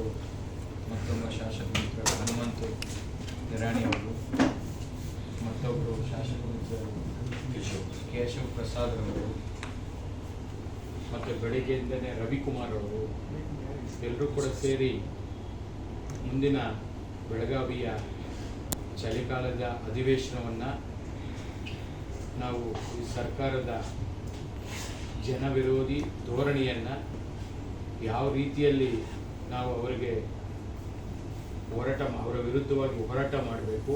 ಮತ್ತು ಮತ್ತೊಬ್ಬ ಶಾಸಕ ಮಿತ್ರ ಹನುಮಂತು ನಿರಾಣಿ ಅವರು, ಮತ್ತೊಬ್ಬರು ಶಾಸಕ ಮಿತ್ರರು ಕೇಶವ್ ಪ್ರಸಾದ್ ಅವರು ಮತ್ತು ಬೆಳಿಗ್ಗೆಯಿಂದನೇ ರವಿಕುಮಾರ್ ಅವರು ಎಲ್ಲರೂ ಕೂಡ ಸೇರಿ ಮುಂದಿನ ಬೆಳಗಾವಿಯ ಚಳಿಗಾಲದ ಅಧಿವೇಶನವನ್ನು ನಾವು ಈ ಸರ್ಕಾರದ ಜನವಿರೋಧಿ ಧೋರಣೆಯನ್ನು ಯಾವ ರೀತಿಯಲ್ಲಿ ನಾವು ಅವರಿಗೆ ಹೋರಾಟ ಅವರ ವಿರುದ್ಧವಾಗಿ ಹೋರಾಟ ಮಾಡಬೇಕು.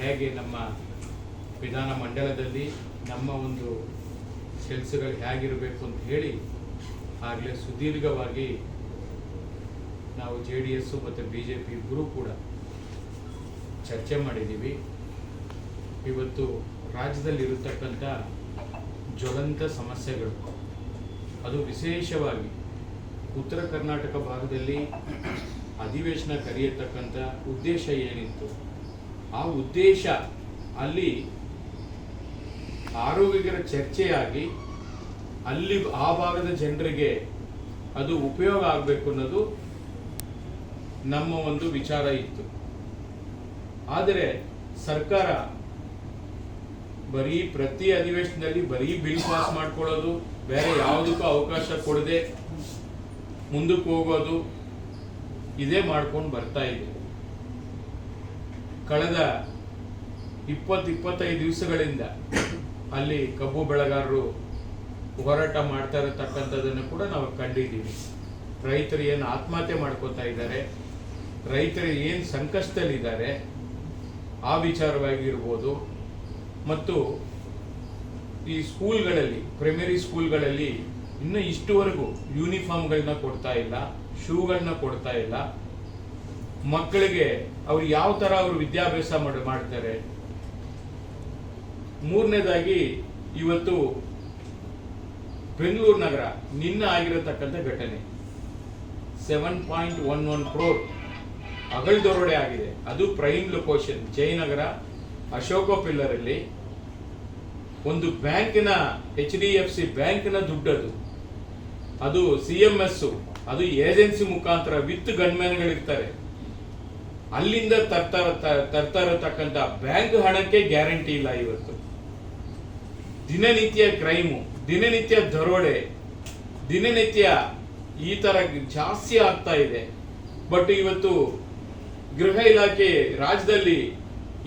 ಹೇಗೆ ನಮ್ಮ ವಿಧಾನ ಮಂಡಲದಲ್ಲಿ ನಮ್ಮ ಒಂದು ಕೆಲಸಗಳು ಹೇಗಿರಬೇಕು ಅಂತ ಹೇಳಿ ಆಗಲೇ ಸುದೀರ್ಘವಾಗಿ ನಾವು ಜೆ ಡಿ ಎಸ್ಸು ಮತ್ತು ಬಿ ಜೆ ಪಿ ಇಬ್ಬರೂ ಕೂಡ ಚರ್ಚೆ ಮಾಡಿದ್ದೀವಿ. ಇವತ್ತು ರಾಜ್ಯದಲ್ಲಿರತಕ್ಕಂಥ ಜ್ವಲಂತ ಸಮಸ್ಯೆಗಳು. ಅದು ವಿಶೇಷವಾಗಿ ಉತ್ತರ ಕರ್ನಾಟಕ ಭಾಗದಲ್ಲಿ ಅಧಿವೇಶನ ಕರೆಯತಕ್ಕಂಥ ಉದ್ದೇಶ ಏನಿತ್ತು? ಆ ಉದ್ದೇಶ ಅಲ್ಲಿ ಆರೋಗ್ಯಕರ ಚರ್ಚೆಯಾಗಿ ಅಲ್ಲಿ ಆ ಭಾಗದ ಜನರಿಗೆ ಅದು ಉಪಯೋಗ ಆಗಬೇಕು ಅನ್ನೋದು ನಮ್ಮ ಒಂದು ವಿಚಾರ ಇತ್ತು. ಆದರೆ ಸರ್ಕಾರ ಬರೀ ಪ್ರತಿ ಅಧಿವೇಶನದಲ್ಲಿ ಬರೀ ಬಿಲ್ ಪಾಸ್ ಮಾಡ್ಕೊಳ್ಳೋದು, ಬೇರೆ ಯಾವುದಕ್ಕೂ ಅವಕಾಶ ಕೊಡದೆ ಮುಂದಕ್ಕೆ ಹೋಗೋದು ಇದೇ ಮಾಡ್ಕೊಂಡು ಬರ್ತಾ ಇದೆ. ಕಳೆದ ಇಪ್ಪತ್ತು ಇಪ್ಪತ್ತೈದು ದಿವಸಗಳಿಂದ ಅಲ್ಲಿ ಕಬ್ಬು ಬೆಳೆಗಾರರು ಹೋರಾಟ ಮಾಡ್ತಾ ಇರತಕ್ಕಂಥದ್ದನ್ನು ಕೂಡ ನಾವು ಕಂಡಿದ್ದೀವಿ. ರೈತರು ಏನು ಆತ್ಮಹತ್ಯೆ ಮಾಡ್ಕೋತಾ ಇದ್ದಾರೆ, ರೈತರು ಏನು ಸಂಕಷ್ಟದಲ್ಲಿದ್ದಾರೆ ಆ ವಿಚಾರವಾಗಿರ್ಬೋದು. ಮತ್ತು ಈ ಸ್ಕೂಲ್ಗಳಲ್ಲಿ ಪ್ರೈಮರಿ ಸ್ಕೂಲ್ಗಳಲ್ಲಿ ಇನ್ನೂ ಇಷ್ಟುವರೆಗೂ ಯೂನಿಫಾರ್ಮ್ಗಳನ್ನ ಕೊಡ್ತಾ ಇಲ್ಲ, ಶೂಗಳನ್ನ ಕೊಡ್ತಾ ಇಲ್ಲ. ಮಕ್ಕಳಿಗೆ ಅವ್ರು ಯಾವ ಥರ ಅವರು ವಿದ್ಯಾಭ್ಯಾಸ ಮಾಡ್- ಮಾಡ್ತಾರೆ. ಮೂರನೇದಾಗಿ ಇವತ್ತು ಬೆಂಗಳೂರು ನಗರ ನಿನ್ನ ಆಗಿರತಕ್ಕಂಥ ಘಟನೆ. Seven point one one crore ಅಗಳ ದರೋಡೆ ಆಗಿದೆ. ಅದು prime location Jayanagar Ashoka pillar ಅಲ್ಲಿ ಒಂದು ಬ್ಯಾಂಕಿನ ಎಚ್ ಡಿ ಎಫ್ ಸಿ ಬ್ಯಾಂಕಿನ ದುಡ್ಡದು. ಅದು ಸಿ ಎಂ ಎಸ್ ಅದು ಏಜೆನ್ಸಿ ಮುಖಾಂತರ ವಿತ್ ಗನ್ಮ್ಯಾನ್ಗಳಿರ್ತಾರೆ. ಅಲ್ಲಿಂದ ತರ್ತಾ ತರ್ತಾ ಬ್ಯಾಂಕ್ ಹಣಕ್ಕೆ ಗ್ಯಾರಂಟಿ ಇಲ್ಲ ಇವತ್ತು. ದಿನನಿತ್ಯ ಕ್ರೈಮು, ದಿನನಿತ್ಯ ದರೋಡೆ, ದಿನನಿತ್ಯ ಈ ತರ ಜಾಸ್ತಿ ಆಗ್ತಾ ಇದೆ. ಬಟ್ ಇವತ್ತು ಗೃಹ ಇಲಾಖೆ ರಾಜ್ಯದಲ್ಲಿ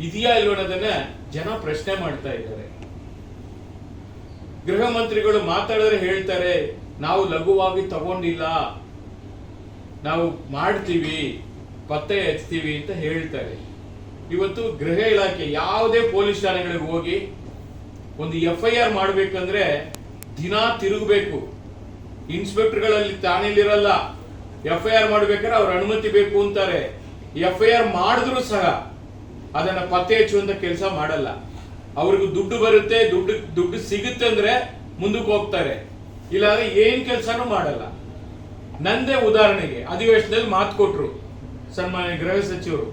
ಇದೆಯಾ ಇಲ್ವನ್ನೋದನ್ನ ಜನ ಪ್ರಶ್ನೆ ಮಾಡ್ತಾ ಇದ್ದಾರೆ. ಗೃಹ ಮಂತ್ರಿಗಳು ಮಾತಾಡಿದ್ರೆ ಹೇಳ್ತಾರೆ ನಾವು ಲಘುವಾಗಿ ತಗೊಂಡಿಲ್ಲ. ನಾವು ಮಾಡ್ತೀವಿ, ಪತ್ತೆ ಹಚ್ತೀವಿ ಅಂತ ಹೇಳ್ತಾರೆ. ಇವತ್ತು ಗೃಹ ಇಲಾಖೆ ಯಾವುದೇ ಪೊಲೀಸ್ ಠಾಣೆಗಳಿಗೆ ಹೋಗಿ ಒಂದು ಎಫ್ ಐ ಆರ್ ಮಾಡಬೇಕಂದ್ರೆ ದಿನ ತಿರುಗಬೇಕು. ಇನ್ಸ್ಪೆಕ್ಟರ್ಗಳಲ್ಲಿ ಠಾಣೆಲಿರಲ್ಲ. ಎಫ್ ಐ ಆರ್ ಮಾಡ್ಬೇಕಾದ್ರೆ ಅವ್ರ ಅನುಮತಿ ಬೇಕು ಅಂತಾರೆ. ಎಫ್ ಐ ಆರ್ ಮಾಡಿದ್ರು ಸಹ ಅದನ್ನ ಪತ್ತೆ ಹಚ್ಚುವಂತ ಕೆಲಸ ಮಾಡಲ್ಲ. ಅವ್ರಿಗೂ ದುಡ್ಡು ಬರುತ್ತೆ, ದುಡ್ಡು ದುಡ್ಡು ಸಿಗುತ್ತೆ ಅಂದ್ರೆ ಮುಂದಕ್ಕೆ ಹೋಗ್ತಾರೆ. ಇಲ್ಲಾಂದ್ರೆ ಏನ್ ಕೆಲಸನೂ ಮಾಡಲ್ಲ. ನಂದೇ ಉದಾಹರಣೆಗೆ, ಅಧಿವೇಶನದಲ್ಲಿ ಮಾತು ಕೊಟ್ರು ಸನ್ಮಾನ್ಯ ಗೃಹ ಸಚಿವರು.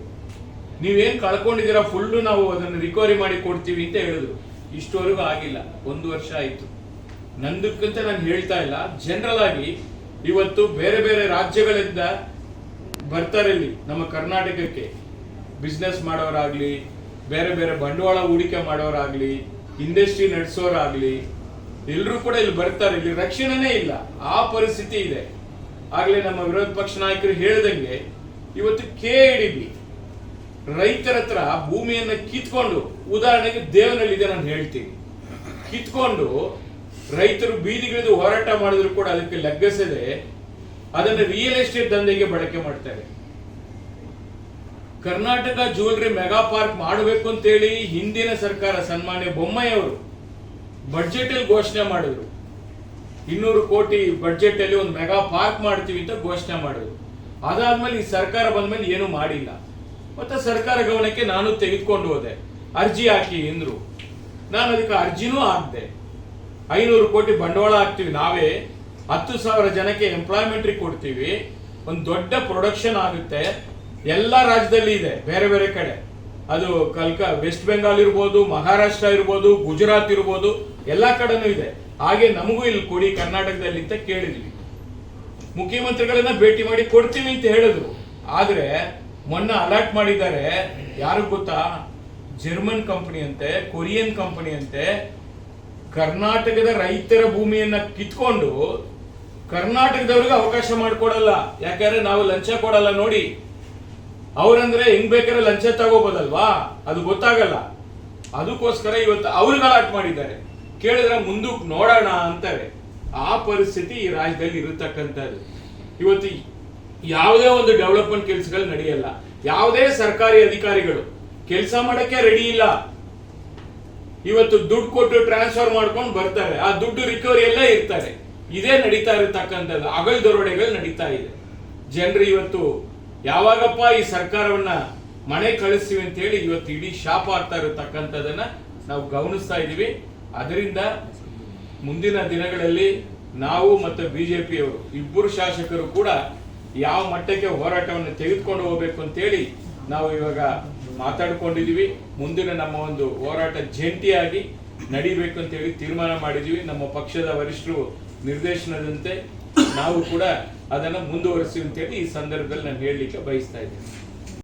ನೀವೇನ್ ಕಳ್ಕೊಂಡಿದ್ದೀರಾ ಫುಲ್ಲು ನಾವು ಅದನ್ನು ರಿಕವರಿ ಮಾಡಿ ಕೊಡ್ತೀವಿ ಅಂತ ಹೇಳಿದ್ರು. ಇಷ್ಟವರೆಗೂ ಆಗಿಲ್ಲ, ಒಂದು ವರ್ಷ ಆಯ್ತು. ನಂದಕ್ಕಂತ ನಾನು ಹೇಳ್ತಾ ಇಲ್ಲ ಜನರಲ್ ಆಗಿ ಇವತ್ತು ಬೇರೆ ಬೇರೆ ರಾಜ್ಯಗಳಿಂದ ಬರ್ತಾರೆ ಇಲ್ಲಿ, ನಮ್ಮ ಕರ್ನಾಟಕಕ್ಕೆ. ಬಿಸ್ನೆಸ್ ಮಾಡೋರಾಗ್ಲಿ, ಬೇರೆ ಬೇರೆ ಬಂಡವಾಳ ಹೂಡಿಕೆ ಮಾಡೋರಾಗ್ಲಿ ಇಂಡಸ್ಟ್ರಿ ನಡೆಸೋರಾಗ್ಲಿ ಎಲ್ಲರೂ ಕೂಡ ಇಲ್ಲಿ ಬರ್ತಾರೆ. ಇಲ್ಲಿ ರಕ್ಷಣೆನೇ ಇಲ್ಲ. ಆ ಪರಿಸ್ಥಿತಿ ಇದೆ. ಆಗ್ಲೇ ನಮ್ಮ ವಿರೋಧ ಪಕ್ಷ ನಾಯಕರು ಹೇಳ್ದಂಗೆ ಇವತ್ತು ಕೆ ಬಿ ರೈತರ ಹತ್ರ ಭೂಮಿಯನ್ನ ಕಿತ್ಕೊಂಡು, ಉದಾಹರಣೆಗೆ ದೇವನಹಳ್ಳಿದೆ ನಾನು ಹೇಳ್ತೀನಿ. ಕಿತ್ಕೊಂಡು ರೈತರು ಬೀದಿಗಿಳಿದು ಹೋರಾಟ ಮಾಡಿದ್ರು ಕೂಡ ಅದಕ್ಕೆ ಲಗ್ಗಿಸದೆ, ಅದನ್ನ ರಿಯಲ್ ಎಸ್ಟೇಟ್ ದಂಧೆಗೆ ಬಳಕೆ ಮಾಡ್ತಾರೆ ಕರ್ನಾಟಕ ಜ್ಯುವೆಲ್ರಿ ಮೆಗಾ ಪಾರ್ಕ್ ಮಾಡಬೇಕು ಅಂತೇಳಿ ಹಿಂದಿನ ಸರ್ಕಾರ ಸನ್ಮಾನ್ಯ ಬೊಮ್ಮಾಯಿ ಅವರು ಬಡ್ಜೆಟ್ ಅಲ್ಲಿ ಘೋಷಣೆ ಮಾಡಿದ್ರು. ಇನ್ನೂರು ಕೋಟಿ ಬಡ್ಜೆಟ್ ಅಲ್ಲಿ ಒಂದು ಮೆಗಾ ಪಾರ್ಕ್ ಮಾಡ್ತೀವಿ ಅಂತ ಘೋಷಣೆ ಮಾಡಿದ್ರು. ಅದಾದ್ಮೇಲೆ ಈ ಸರ್ಕಾರ ಬಂದ ಮೇಲೆ ಏನು ಮಾಡಿಲ್ಲ. ಮತ್ತೆ ಸರ್ಕಾರ ಗಮನಕ್ಕೆ ನಾನು ತೆಗೆದುಕೊಂಡು ಹೋದೆ. ಅರ್ಜಿ ಹಾಕಿ ಎಂದ್ರು ನಾನು ಅದಕ್ಕೆ ಅರ್ಜಿನೂ ಹಾಕಿದೆ. ಐನೂರು ಕೋಟಿ ಬಂಡವಾಳ ಹಾಕ್ತೀವಿ ನಾವೇ. ಹತ್ತು ಸಾವಿರ ಜನಕ್ಕೆ ಎಂಪ್ಲಾಯ್ಮೆಂಟ್ರಿ ಕೊಡ್ತೀವಿ. ಒಂದು ದೊಡ್ಡ ಪ್ರೊಡಕ್ಷನ್ ಆಗುತ್ತೆ. ಎಲ್ಲ ರಾಜ್ಯದಲ್ಲಿ ಇದೆ, ಬೇರೆ ಬೇರೆ ಕಡೆ. ಅದು ಕಲ್ಕ, ವೆಸ್ಟ್ ಬೆಂಗಾಲ್ ಇರ್ಬೋದು, ಮಹಾರಾಷ್ಟ್ರ ಇರ್ಬೋದು, ಗುಜರಾತ್ ಇರ್ಬೋದು, ಎಲ್ಲ ಕಡೆನೂ ಇದೆ. ಹಾಗೆ ನಮಗೂ ಇಲ್ಲಿ ಕೊಡಿ, ಕರ್ನಾಟಕದಲ್ಲಿ ಅಂತ ಕೇಳಿದ್ವಿ. ಮುಖ್ಯಮಂತ್ರಿಗಳನ್ನ ಭೇಟಿ ಮಾಡಿ ಕೊಡ್ತೀವಿ ಅಂತ ಹೇಳಿದ್ರು. ಆದ್ರೆ ಮೊನ್ನೆ ಅಲರ್ಟ್ ಮಾಡಿದ್ದಾರೆ ಯಾರು ಗೊತ್ತಾ? ಜರ್ಮನ್ ಕಂಪನಿ ಅಂತೆ, ಕೊರಿಯನ್ ಕಂಪನಿ ಅಂತೆ. ಕರ್ನಾಟಕದ ರೈತರ ಭೂಮಿಯನ್ನ ಕಿತ್ಕೊಂಡು ಕರ್ನಾಟಕದವ್ರಿಗೆ ಅವಕಾಶ ಮಾಡಿಕೊಡಲ್ಲ. ಯಾಕಂದ್ರೆ ನಾವು ಲಂಚ ಕೊಡಲ್ಲ ನೋಡಿ. ಅವ್ರಂದ್ರೆ ಹೆಂಗ್ ಬೇಕಾದ್ರೆ ಲಂಚ ತಗೋಬೋದಲ್ವಾ? ಅದು ಗೊತ್ತಾಗಲ್ಲ. ಅದಕ್ಕೋಸ್ಕರ ಇವತ್ತು ಅವ್ರು ಗಲಾಟ್ ಮಾಡಿದ್ದಾರೆ. ಕೇಳಿದ್ರೆ ಮುಂದಕ್ಕೆ ನೋಡೋಣ ಅಂತಾರೆ ಆ ಪರಿಸ್ಥಿತಿ ಈ ರಾಜ್ಯದಲ್ಲಿ ಇರತಕ್ಕಂಥದ್ದು. ಇವತ್ತು ಯಾವುದೇ ಒಂದು ಡೆವಲಪ್ಮೆಂಟ್ ಕೆಲಸಗಳು ನಡೆಯಲ್ಲ. ಯಾವುದೇ ಸರ್ಕಾರಿ ಅಧಿಕಾರಿಗಳು ಕೆಲಸ ಮಾಡಕ್ಕೆ ರೆಡಿ ಇಲ್ಲ. ಇವತ್ತು ದುಡ್ಡು ಕೊಟ್ಟು ಟ್ರಾನ್ಸ್ಫರ್ ಮಾಡ್ಕೊಂಡು ಬರ್ತಾರೆ. ಆ ದುಡ್ಡು ರಿಕವರಿ ಎಲ್ಲ ಇರ್ತಾರೆ. ಇದೇ ನಡೀತಾ ಇರತಕ್ಕಂಥದ್ದು. ಅಗಲ್ ದರೋಡೆಗಳು ನಡೀತಾ ಇದೆ. ಜನರು ಇವತ್ತು ಯಾವಾಗಪ್ಪ ಈ ಸರ್ಕಾರವನ್ನ ಮನೆ ಕಳಿಸ್ತೀವಿ ಅಂತ ಹೇಳಿ ಇವತ್ತು ಇಡೀ ಶಾಪ ಆಗ್ತಾ ಇರತಕ್ಕಂಥದ್ದನ್ನ ನಾವು ಗಮನಿಸ್ತಾ ಇದ್ದೀವಿ. ಅದರಿಂದ ಮುಂದಿನ ದಿನಗಳಲ್ಲಿ ನಾವು ಮತ್ತು ಬಿಜೆಪಿಯವರು, ಇಬ್ಬರು ಶಾಸಕರು ಕೂಡ ಯಾವ ಮಟ್ಟಕ್ಕೆ ಹೋರಾಟವನ್ನು ತೆಗೆದುಕೊಂಡು ಹೋಗ್ಬೇಕು ಅಂತೇಳಿ ನಾವು ಇವಾಗ ಮಾತಾಡ್ಕೊಂಡಿದೀವಿ ಮುಂದಿನ ನಮ್ಮ ಒಂದು ಹೋರಾಟ ಜಂಟಿಯಾಗಿ ನಡಿಬೇಕು ಅಂತೇಳಿ ತೀರ್ಮಾನ ಮಾಡಿದೀವಿ ನಮ್ಮ ಪಕ್ಷದ ವರಿಷ್ಠರು ನಿರ್ದೇಶನದಂತೆ ನಾವು ಕೂಡ ಅದನ್ನ ಮುಂದುವರಿಸಿ ಅಂತೇಳಿ ಈ ಸಂದರ್ಭದಲ್ಲಿ ನಾನು ಹೇಳಲಿಕ್ಕೆ ಬಯಸ್ತಾ ಇದ್ದೀನಿ.